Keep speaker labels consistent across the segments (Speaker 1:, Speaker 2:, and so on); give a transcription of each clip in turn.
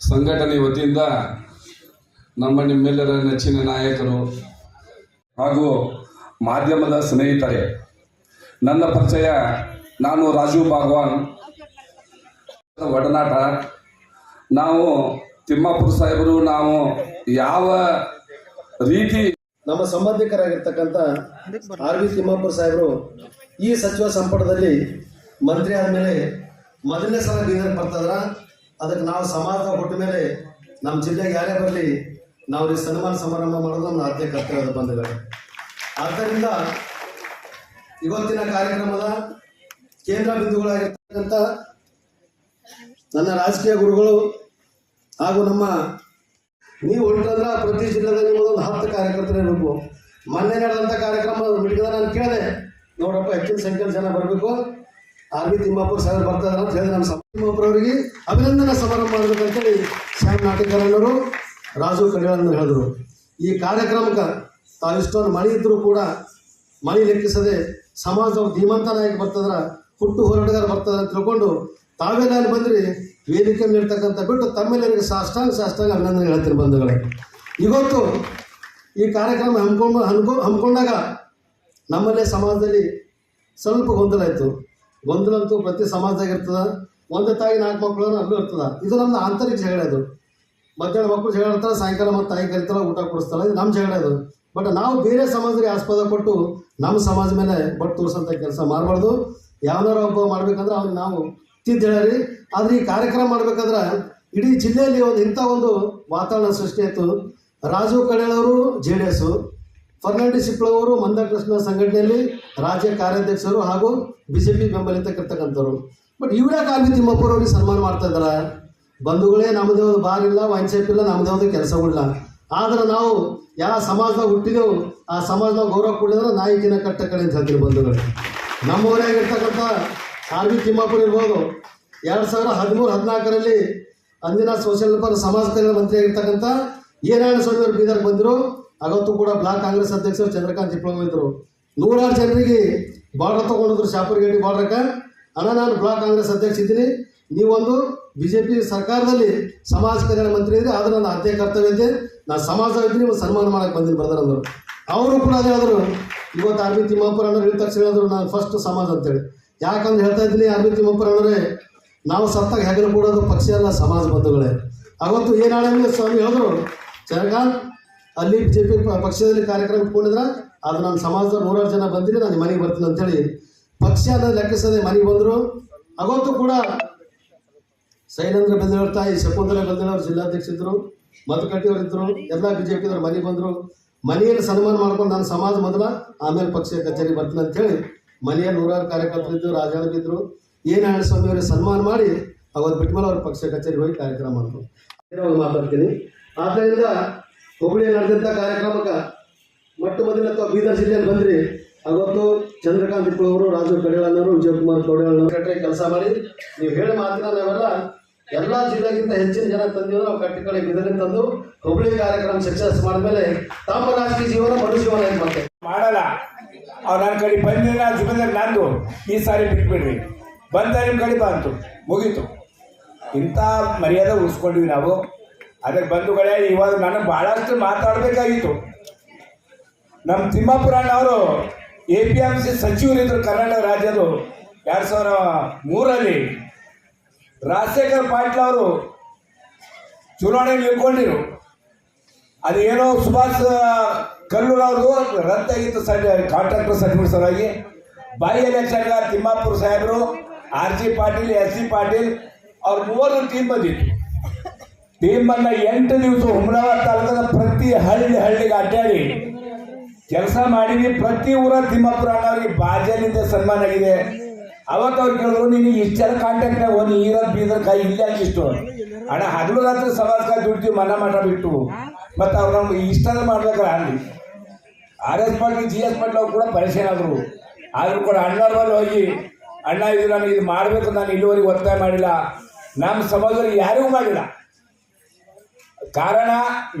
Speaker 1: ಸಂಘಟನೆ ವತಿಯಿಂದ ನಮ್ಮ ನಿಮ್ಮೆಲ್ಲರ ನೆಚ್ಚಿನ ನಾಯಕರು ಹಾಗೂ ಮಾಧ್ಯಮದ ಸ್ನೇಹಿತರೆ, ನನ್ನ ಪರಿಚಯ ನಾನು ರಾಜೀವ್ ಭಾಗವಾನ್ ಒಡನಾಟ. ನಾವು ತಿಮ್ಮಾಪುರ ಸಾಹೇಬರು, ನಾವು ಯಾವ ರೀತಿ
Speaker 2: ನಮ್ಮ ಸಂಬಂಧಿಕರಾಗಿರ್ತಕ್ಕಂಥ ಆರ್ ವಿ ತಿಮ್ಮಾಪುರ ಸಾಹೇಬರು ಈ ಸಚಿವ ಸಂಪುಟದಲ್ಲಿ ಮಂತ್ರಿ ಆದಮೇಲೆ ಮೊದಲನೇ ಸಲ ಬೀದರ್ ಬರ್ತದ್ರ, ಅದಕ್ಕೆ ನಾವು ಸಮಾಜ ಕೊಟ್ಟ ಮೇಲೆ ನಮ್ಮ ಜಿಲ್ಲೆಗೆ ಯಾರೇ ಬರಲಿ, ನಾವು ಈ ಸನ್ಮಾನ ಸಮಾರಂಭ ಮಾಡೋದು ನಮ್ಮ ಆದ್ಯ ಕರ್ತವ್ಯದ ಬಂಧುಗಳು. ಆದ್ದರಿಂದ ಇವತ್ತಿನ ಕಾರ್ಯಕ್ರಮದ ಕೇಂದ್ರ ಬಿಂದುಗಳಾಗಿರ್ತಕ್ಕಂಥ ನನ್ನ ರಾಜಕೀಯ ಗುರುಗಳು ಹಾಗೂ ನಮ್ಮ ನೀವು ಹೊರಟಂದ್ರ ಪ್ರತಿ ಜಿಲ್ಲೆದಲ್ಲಿ ನಿಮ್ಮದೊಂದು ಹತ್ತು ಕಾರ್ಯಕರ್ತರೇ ಇರಬೇಕು. ಮೊನ್ನೆ ನಡೆದಂಥ ಕಾರ್ಯಕ್ರಮ ಮೀಟಿಂಗ್ ನಾನು ಕೇಳಿದೆ. ನೋಡಪ್ಪ, ಹೆಚ್ಚಿನ ಸಂಖ್ಯೆಯಲ್ಲಿ ಜನ ಬರಬೇಕು. ಆರ್ ಬಿ ತಿಮ್ಮಾಪುರ್ ಸಾಹೇಬ್ ಬರ್ತಾ ಇದಾರೆ ಅಂತ ಹೇಳಿ ಸಮ ತಿಮ್ಮಾಪುರ ಅವರಿಗೆ ಅಭಿನಂದನಾ ಸಮಾರಂಭ ಮಾಡಬೇಕಂತೇಳಿ ಶ್ಯಾಮ್ ನಾಟಿಕರಣ್ಣರು ರಾಜು ಕಡಿಯಾಳನ್ನು ಹೇಳಿದ್ರು. ಈ ಕಾರ್ಯಕ್ರಮಕ್ಕೆ ತಾವಿಷ್ಟೊಂದು ಮಳೆ ಇದ್ದರೂ ಕೂಡ ಮಳೆ ಲೆಕ್ಕಿಸದೆ ಸಮಾಜ ಧೀಮಂತ ನಾಯಕ ಬರ್ತದ್ರ ಹುಟ್ಟು ಹೋರಾಟಗಾರ ಬರ್ತದ ಅಂತ ತಿಳ್ಕೊಂಡು ತಾವೆಲ್ಲ ಅಲ್ಲಿ ಬಂದ್ರಿ, ವೇದಿಕೆ ನೀಡ್ತಕ್ಕಂಥ ಬಿಟ್ಟು ತಮ್ಮೆಲ್ಲರಿಗೆ ಸಾಷ್ಟಾಂಗ ಸಾಷ್ಟಾಂಗ ಅಭಿನಂದನೆ ಹೇಳ್ತೀನಿ ಬಂಧುಗಳೇ. ಇವತ್ತು ಈ ಕಾರ್ಯಕ್ರಮ ಹಮ್ಕೊಂಡು ಹಮ್ಕೊ ಹಮ್ಮಿಕೊಂಡಾಗ ನಮ್ಮಲ್ಲೇ ಸಮಾಜದಲ್ಲಿ ಸ್ವಲ್ಪ ಗೊಂದಲ ಆಯಿತು ಅಂತೂ ಪ್ರತಿ ಸಮಾಜದಾಗ ಇರ್ತದ, ಒಂದೇ ತಾಯಿ ನಾಲ್ಕು ಮಕ್ಕಳು ಅಲ್ಲೂ ಇರ್ತದ. ಇದು ನಮ್ದು ಆಂತರಿಕ ಜಗಳ ಅದು ಮಧ್ಯಾಹ್ನ ಮಕ್ಕಳು ಜಗಳ ಇರ್ತಾರೆ ಸಾಯಂಕಾಲ ಮತ್ತೆ ತಾಯಿ ಕರಿತಾರ, ಊಟ ಕೊಡಿಸ್ತಾರ, ಇದು ನಮ್ಮ ಜಗಳ ಅದು ಬಟ್ ನಾವು ಬೇರೆ ಸಮಾಜಕ್ಕೆ ಆಸ್ಪದ ಕೊಟ್ಟು ನಮ್ಮ ಸಮಾಜ ಮೇಲೆ ಬಟ್ ತೋರಿಸೋಂಥ ಕೆಲಸ ಮಾಡಬಾರ್ದು. ಯಾವನಾರ ಒಬ್ಬ ಮಾಡ್ಬೇಕಂದ್ರೆ ಅವ್ನಿಗೆ ನಾವು ತಿದ್ದು ಹೇಳಿ ಆದ್ರೆ ಈ ಕಾರ್ಯಕ್ರಮ ಮಾಡ್ಬೇಕಂದ್ರೆ ಇಡೀ ಜಿಲ್ಲೆಯಲ್ಲಿ ಒಂದು ಇಂಥ ಒಂದು ವಾತಾವರಣ ಸೃಷ್ಟಿ ಆಯಿತು. ರಾಜು ಕಡೆಯವರು ಜೆ ಡಿ ಎಸ್ಸು ಫರ್ನಾಂಡಿಸ್ ಮಂದ ಕೃಷ್ಣ ಸಂಘಟನೆಯಲ್ಲಿ ರಾಜ್ಯ ಕಾರ್ಯಾಧ್ಯಕ್ಷರು ಹಾಗೂ ಬಿ ಜೆ ಪಿ ಬೆಂಬಲಿತಕ್ಕಿರ್ತಕ್ಕಂಥವ್ರು ಬಟ್ ಇವರೇ ಕಾಲ್ವಿ ತಿಮ್ಮಪ್ಪರು ಅವ್ರಿಗೆ ಸನ್ಮಾನ ಮಾಡ್ತಾ ಇದ್ದಾರೆ. ಬಂಧುಗಳೇ ನಮ್ಮದೇ ಒಂದು ಬಾರ್ ಇಲ್ಲ ಇಲ್ಲ ನಮ್ಮದೇ ಒಂದು ಕೆಲಸಗಳಿಲ್ಲ ಆದ್ರೆ ನಾವು ಯಾವ ಸಮಾಜದಾಗ ಹುಟ್ಟಿದೆವು, ಆ ಸಮಾಜದಾಗ ಗೌರವ ಕೊಡಿದ್ರೆ ನಾಯಕಿನ ಕಟ್ಟ ಕಡೆ ಅಂತ ಹೇಳ್ತೀವಿ ಬಂಧುಗಳು. ನಮ್ಮ ಊರಾಗಿರ್ತಕ್ಕಂಥ ಆರ್ ಬಿ ತಿಮ್ಮಾಪುರ ಇರ್ಬೋದು. ಎರಡು ಸಾವಿರ ಹದಿಮೂರು, ಹದಿನಾಲ್ಕರಲ್ಲಿ ಅಂದಿನ ಸೋಷಿಯಲ್ ಸಮಾಜ ಕಲ್ಯಾಣ ಮಂತ್ರಿ ಆಗಿರ್ತಕ್ಕಂಥ ನಾರಾಯಣ ಸ್ವಾಮಿ ಅವರು ಬಂದರು. ಅವತ್ತು ಕೂಡ ಬ್ಲಾಕ್ ಕಾಂಗ್ರೆಸ್ ಅಧ್ಯಕ್ಷರು ಚಂದ್ರಕಾಂತ್ ತಿಪ್ಪಳಮ್ಮ ಇದ್ದರು ನೂರಾರು ಜನರಿಗೆ ಬಾರ್ಡರ್ ತೊಗೊಂಡಿದ್ರು ಶಾಪುರಗೇಟಿ ಬಾರ್ಡ್ರಕ್ಕೆ ಅಣ್ಣ, ನಾನು ಬ್ಲಾಕ್ ಕಾಂಗ್ರೆಸ್ ಅಧ್ಯಕ್ಷ ಇದ್ದೀನಿ. ನೀವೊಂದು ಬಿ ಜೆ ಪಿ ಸರ್ಕಾರದಲ್ಲಿ ಸಮಾಜ ಕಲ್ಯಾಣ ಮಂತ್ರಿ ಇದ್ರಿ ಆದ್ರೆ ನನ್ನ ಅಧ್ಯಯ ಕರ್ತವ್ಯ ಇದೆ ನಾನು ಸಮಾಜ ಇದ್ದೀನಿ ನೀವು ಸನ್ಮಾನ ಮಾಡಕ್ಕೆ ಬಂದಿನಿ ಬ್ರದರ್ ಅಂದರು. ಅವರು ಕೂಡ ಅದೇ ಹೇಳಿದ್ರು ಇವತ್ತು ಆರ್ ತಿಮ್ಮಪ್ಪರ ಅಣ್ಣರು ಹೇಳಿದ ತಕ್ಷಣ ಹೇಳಿದ್ರು, ನಾನು ಫಸ್ಟ್ ಸಮಾಜ ಅಂತೇಳಿ. ಯಾಕಂದ್ರೆ ಹೇಳ್ತಾ ಇದ್ದೀನಿ, ಆರ್ ಅಂದ್ರೆ ಅಣ್ಣರೇ ನಾವು ಸತ್ತಾಗ ಹೆಗಲು ಕೊಡೋದು ಪಕ್ಷ ಅಲ್ಲ, ಸಮಾಜ ಬಂಧುಗಳೇ. ಅವತ್ತು ಏನಾಳೆ ಸ್ವಾಮಿ ಹೇಳಿದ್ರು ಚಂದ್ರಕಾಂತ್ ಅಲ್ಲಿ ಜೆ ಪಿ ಪಕ್ಷದಲ್ಲಿ ಕಾರ್ಯಕ್ರಮ ಇಟ್ಕೊಂಡಿದ್ರ ಅದು ನನ್ನ ಸಮಾಜದ ನೂರಾರು ಜನ ಬಂದಿರಿ ನಾನು ಮನೆಗೆ ಬರ್ತೀನಿ ಅಂತೇಳಿ ಪಕ್ಷ ಅನ್ನೋದು ಲೆಕ್ಕಿಸದೆ ಮನೆಗೆ ಬಂದರು. ಅವತ್ತು ಕೂಡ ಶೈಲೇಂದ್ರ ಬೆಂದಳವ್ರ ತಾಯಿ, ಶಕುಂತಲ ಜಿಲ್ಲಾಧ್ಯಕ್ಷ ಜಿಲ್ಲಾಧ್ಯಕ್ಷರಿದ್ದರು ಮತಕಟ್ಟಿಯವರು ಇದ್ದರು ಎಲ್ಲ ಬಿ ಜೆ ಪಿದವ್ರು ಮನೆಗೆ ಬಂದರು. ಮನೆಯಲ್ಲಿ ಸನ್ಮಾನ ಮಾಡ್ಕೊಂಡು ನಾನು ಸಮಾಜ ಮೊದಲ, ಆಮೇಲೆ ಪಕ್ಷ ಕಚೇರಿ ಬರ್ತೀನಿ ಅಂತೇಳಿ ಮನೆಯ ನೂರಾರು ಕಾರ್ಯಕರ್ತರು ಇದ್ರು ಬಿದ್ದರು ಏನು ಸ್ವಾಮಿ ಅವರಿಗೆ ಸನ್ಮಾನ ಮಾಡಿ ಅವತ್ತು ಬಿಟ್ಮೇಲೆ ಅವ್ರ ಪಕ್ಷ ಕಚೇರಿ ಹೋಗಿ ಕಾರ್ಯಕ್ರಮ ಮಾಡ್ಕೊಂಡು. ಮಾತಾಡ್ತೀನಿ. ಆದ್ದರಿಂದ ಹುಬ್ಬಳ್ಳಿ ನಡೆದಂಥ ಕಾರ್ಯಕ್ರಮಕ್ಕೆ ಮೊಟ್ಟ ಮೊದಲ ಅಥವಾ ಬೀದರ್ ಜಿಲ್ಲೆಯಲ್ಲಿ ಬಂದ್ರಿ. ಅವತ್ತು ಚಂದ್ರಕಾಂತ್ ಅವರು, ರಾಜು ಕಡಿಯಾಳನವರು ವಿಜಯಕುಮಾರ್ ಸೆಕ್ರೆಟರಿ ಕೆಲಸ ಮಾಡಿ. ನೀವು ಹೇಳಿ ಮಾತಿನ ನಾವೆಲ್ಲ ಎಲ್ಲ ಜಿಲ್ಲೆಗಿಂತ ಹೆಚ್ಚಿನ ಜನ ತಂದಿದ್ರು. ನಾವು ಕಟ್ಟಿ ಬೀದರಿಂದ ತಂದು ಹುಬ್ಬಳ್ಳಿ ಕಾರ್ಯಕ್ರಮ ಸಕ್ಸಸ್ ಮಾಡಿದ್ಮೇಲೆ ತಮ್ಮ ರಾಜಕೀಯ ಜೀವನ ಮರು ಜೀವನ ಮಾಡ್ತೇವೆ ಮತ್ತೆ.
Speaker 3: ಮಾಡಲ್ಲ. ಅವ್ರು ನನ್ನ ಕಡೆ ಬಂದಿಲ್ಲ, ಜೀವನದಲ್ಲಿ ನಂದು. ಈ ಸಾರಿ ಬಿಟ್ಬಿಡ್ರಿ. ಬಂದ ನಿಮ್ಮ ಕಡೆ ಬಂತು ಮುಗೀತು. ಇಂಥ ಮರ್ಯಾದೆ ಉಳಿಸ್ಕೊಂಡ್ವಿ ನಾವು. ಅದಕ್ಕೆ ಬಂಧುಗಳೇ ಇವಾಗ ನನಗೆ ಭಾಳಷ್ಟು ಮಾತಾಡಬೇಕಾಗಿತ್ತು. ನಮ್ಮ ತಿಮ್ಮಾಪುರ ಅವರು ಎ ಪಿ ಎಂ ಸಿ ಸಚಿವರಿದ್ದರು ಕರ್ನಾಟಕ ರಾಜ್ಯದ ಎರಡು ಸಾವಿರ ಮೂರಲ್ಲಿ. ರಾಜಶೇಖರ್ ಪಾಟೀಲ್ ಅವರು ಚುನಾವಣೆ ನಿಲ್ಕೊಂಡಿರು ಅದೇನೋ ಸುಭಾಷ್ ಕಲ್ಲೂರ್ ಅವ್ರದ್ದು ರದ್ದಾಗಿತ್ತು ಕಾಂಟ್ರಾಕ್ಟರ್ ಸರ್ಟಿಫಿಕೇಟ್ ಸಲುವಾಗಿ. ಬೈ ಎಲೆಕ್ಷನ್ಗ ತಿಮ್ಮಾಪುರ ಸಾಹೇಬರು, R G Patil, S C Patil, ಅವ್ರ ಮೂವರು ಟೀಮ್ ಬಂದಿತ್ತು. ಬಂದ ಎಂಟು ದಿವಸ ಹುಮನಾಬಾದ್ ತಾಲೂಕದ ಪ್ರತಿ ಹಳ್ಳಿ ಹಳ್ಳಿಗೆ ಅಡ್ಡಾಡಿ. ಕೆಲಸ ಮಾಡಿದ್ವಿ ಪ್ರತಿ ಊರ ತಿಮ್ಮಾಪುರ ಅಣ್ಣವ್ರಿಗೆ ಬಾಜಲಿಂದ ಸನ್ಮಾನ ಆಗಿದೆ. ಅವತ್ತು ಅವ್ರು ಕೇಳಿದ್ರು, ನೀನು ಇಷ್ಟೆಲ್ಲ ಕಾಂಟ್ಯಾಕ್ಟ್ ಒಂದು ಈರದ್ ಬೀದರ್ ಕಾಯಿ, ಇಲ್ಲ ಇಷ್ಟು? ಅಣ್ಣ, ಹಗಲು ರಾತ್ರಿ ಸಮಾಜಕ್ಕೆ ದುಡ್ಡು ಮನ ಮಾಡ ಬಿಟ್ಟು, ಮತ್ತು ಅವ್ರು ನಮ್ಗೆ ಇಷ್ಟೆಲ್ಲ ಮಾಡ್ಬೇಕಾರೆ ಅಲ್ಲಿ R S Patil, G S Patil ಕೂಡ ಪರಿಚಯ ಆದರು. ಆದರೂ ಕೂಡ ಅಣ್ಣವ್ರ ಮೇಲೆ ಹೋಗಿ, ಅಣ್ಣ, ಇದು ನಾನು ಇದು ಮಾಡಬೇಕು, ನಾನು ಇಲ್ಲಿವರೆಗೆ ಒತ್ತಾಯ ಮಾಡಿಲ್ಲ. ನಮ್ಮ ಸಮಾಜದಲ್ಲಿ ಯಾರಿಗೂ ಮಾಡಿಲ್ಲ. ಕಾರಣ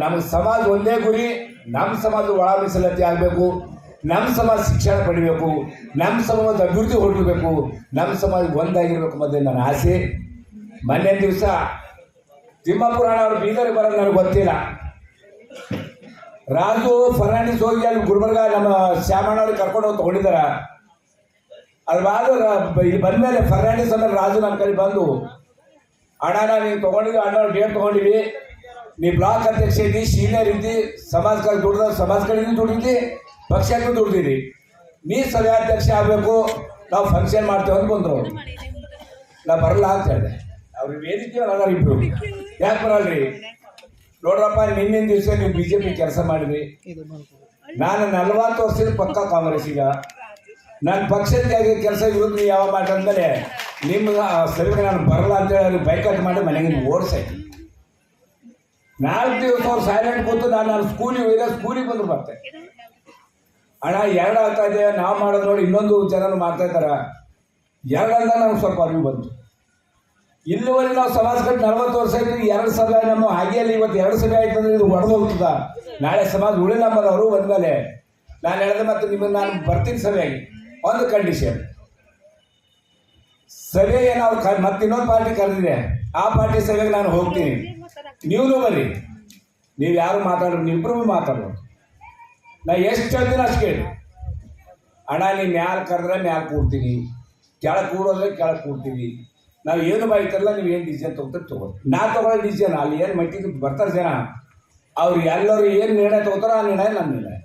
Speaker 3: ನಮ್ಮ ಸಮಾಜ ಒಂದೇ ಗುರಿ ನಮ್ಮ ಸಮಾಜ ಒಳ ಮೀಸಲಾತಿ ಆಗಬೇಕು ನಮ್ಮ ಸಮಾಜ ಶಿಕ್ಷಣ ಪಡಿಬೇಕು ನಮ್ಮ ಸಮಾಜ ಅಭಿವೃದ್ಧಿ ಹೊರಡಬೇಕು ನಮ್ಮ ಸಮಾಜ ಒಂದಾಗಿರಬೇಕು ಮತ್ತೆ ನನ್ನ ಆಸೆ. ಮೊನ್ನೆ ದಿವಸ ತಿಮ್ಮಪುರಾಣ ಅವರು ಬೀದರ್ ಬರೋದು ನನಗೆ ಗೊತ್ತಿಲ್ಲ. ರಾಜು ಫರ್ನಾಂಡಿಸ್ ಹೋಗಿ ಅಲ್ಲಿ ಗುಲ್ಬರ್ಗ ನಮ್ಮ ಶ್ಯಾಮಣ್ಣ ಅವ್ರಿಗೆ ಕರ್ಕೊಂಡು ಹೋಗಿ ತಗೊಂಡಿದ್ದಾರೆ. ಅಲ್ಲಿ ಬಾದು ಇಲ್ಲಿ ಬಂದ್ಮೇಲೆ ಫರ್ನಾಂಡಿಸ್ ಅಂದ್ರೆ ರಾಜು ನನ್ನ ಕಡೆ ಬಂದು, ಅಣ್ಣ ನೀವು ತೊಗೊಂಡಿದ್ವಿ ಅಣ್ಣ ಡೇಟ್ ತಗೊಂಡಿವಿ ನೀ ಬ್ಲಾಕ್ ಅಧ್ಯಕ್ಷ ಇದ್ದಿ ಸೀನಿಯರ್ ಇದ್ದಿ ಸಮಾಜಕ್ಕೆ ದುಡ್ದ ಸಮಾಜ ಕಡೆಗೂ ದುಡಿದಿ ಪಕ್ಷಕ್ಕೂ ದುಡ್ದಿರಿ. ನೀ ಸಭಾಧ್ಯಕ್ಷ ಆಗಬೇಕು, ನಾವು ಫಂಕ್ಷನ್ ಮಾಡ್ತೇವೆ ಅಂತ ಬಂದರು ನಾ ಬರಲ್ಲ ಅಂತ ಹೇಳಿದೆ. ಅವ್ರಿಗೆ ವೇದಿಕೆ ಅದಾರ ಇಬ್ರು. ಯಾಕೆ ಬರಲ್ರಿ? ನೋಡ್ರಪ್ಪ ನಿನ್ನಿನ ದಿವಸ ನೀವು ಬಿ ಜೆ ಪಿ ಕೆಲಸ ಮಾಡಿದ್ರಿ. ನಾನು ನಲವತ್ತು ವರ್ಷದ ಪಕ್ಕ ಕಾಂಗ್ರೆಸ್ ಈಗ. ನನ್ನ ಪಕ್ಷಕ್ಕೆ ಕೆಲಸ ಇರೋದು ನೀವು ಯಾವ ಮಾಡಿ ಅಂದಮೇಲೆ ನಿಮ್ಮ ಸಭೆಗೆ ನಾನು ಬರಲ್ಲ ಅಂತೇಳಿ ಅವ್ರಿಗೆ ಬೈಕಟ್ ಮಾಡಿ ಮನೆಗೆ ಓಡಿಸಾಯ್ತು ನಾಲ್ಕು ದಿವಸ ಅವ್ರು ಸೈಲೆಂಟ್ ಕೂತು ನಾನು ನಾನು ಸ್ಕೂಲಿಗೆ ಹೋಗಿದ್ದೆ ಸ್ಕೂಲಿಗೆ ಬಂದು ಬರ್ತೆ ಅಣ್ಣ, ಎರಡು ಆಗ್ತಾ ಇದೆ, ನಾವು ಮಾಡೋದು ನೋಡಿ ಇನ್ನೊಂದು ಜನರು ಮಾಡ್ತಾ ಇದ್ದಾರ? ಎರಡಂದ ನಮ್ಗೆ ಸ್ವಲ್ಪ ಅರಿವು ಬಂತು. ಇಲ್ಲಿವರೆಗೆ ನಾವು ಸಮಾಜ ಕಟ್ಟಿ ನಲವತ್ತು ವರ್ಷ ಆಯ್ತು, ಎರಡು ಸಲ ನಮ್ಮ ಹಾಗೆಯಲ್ಲಿ ಇವತ್ತು ಎರಡು ಸಲ ಆಯ್ತು ಅಂದ್ರೆ ಇದು ಒಡೆದು ಹೋಗ್ತದ? ನಾಳೆ ಸಮಾಜ ಉಳಿಲ್ಲ ಅವರು ಬಂದ್ಮೇಲೆ ನಾನು ಹೇಳಿದೆ ಮತ್ತೆ ನಿಮ್ಮನ್ನು ನಾನು ಬರ್ತೀನಿ ಸಭೆಯಾಗಿ ಒಂದು ಕಂಡೀಷನ್ ಸಭೆಗೆ ನಾವು ಕ ಮತ್ತೆ ಇನ್ನೊಂದು ಪಾರ್ಟಿ ಕರೆದಿದೆ. ಆ ಪಾರ್ಟಿ ಸಭೆಗೆ ನಾನು ಹೋಗ್ತೀನಿ. ನೀವು ಬರ್ರಿ ನೀವು ಯಾರು ಮಾತಾಡ್ರಿ ನೀವಿಬ್ರು ಮಾತಾಡ್ಬೋದು ನಾ ಎಷ್ಟು ಹೇಳ್ತೀನಿ ಅಷ್ಟು ಕೇಳಿ. ಹಣ ನೀವು ಮ್ಯಾಲೆ ಕರೆದ್ರೆ ಮ್ಯಾಲೆ ಕೂಡ್ತೀನಿ. ಕೆಳಗೆ ಕೂಡೋದ್ರೆ ಕೆಳಗೆ ಕೂಡ್ತೀವಿ. ನಾವು ಏನು ಬೈತಾರಲ್ಲ, ನೀವು ಏನು ಡಿಸಿಷನ್ ತೊಗೊತಾರೆ ತೊಗೊಳಿ ನಾ ತೊಗೊಳ್ಳೋ ಡಿಸಿಷನ್, ಅಲ್ಲಿ ಏನು ಮಟ್ಟಿಗೆ ಬರ್ತಾರೆ ಜನ, ಅವ್ರು ಎಲ್ಲರೂ ಏನು ನಿರ್ಣಯ ತೊಗೋತಾರೋ ಆ ನಿರ್ಣಯ ನನ್ನ ನಿರ್ಣಯ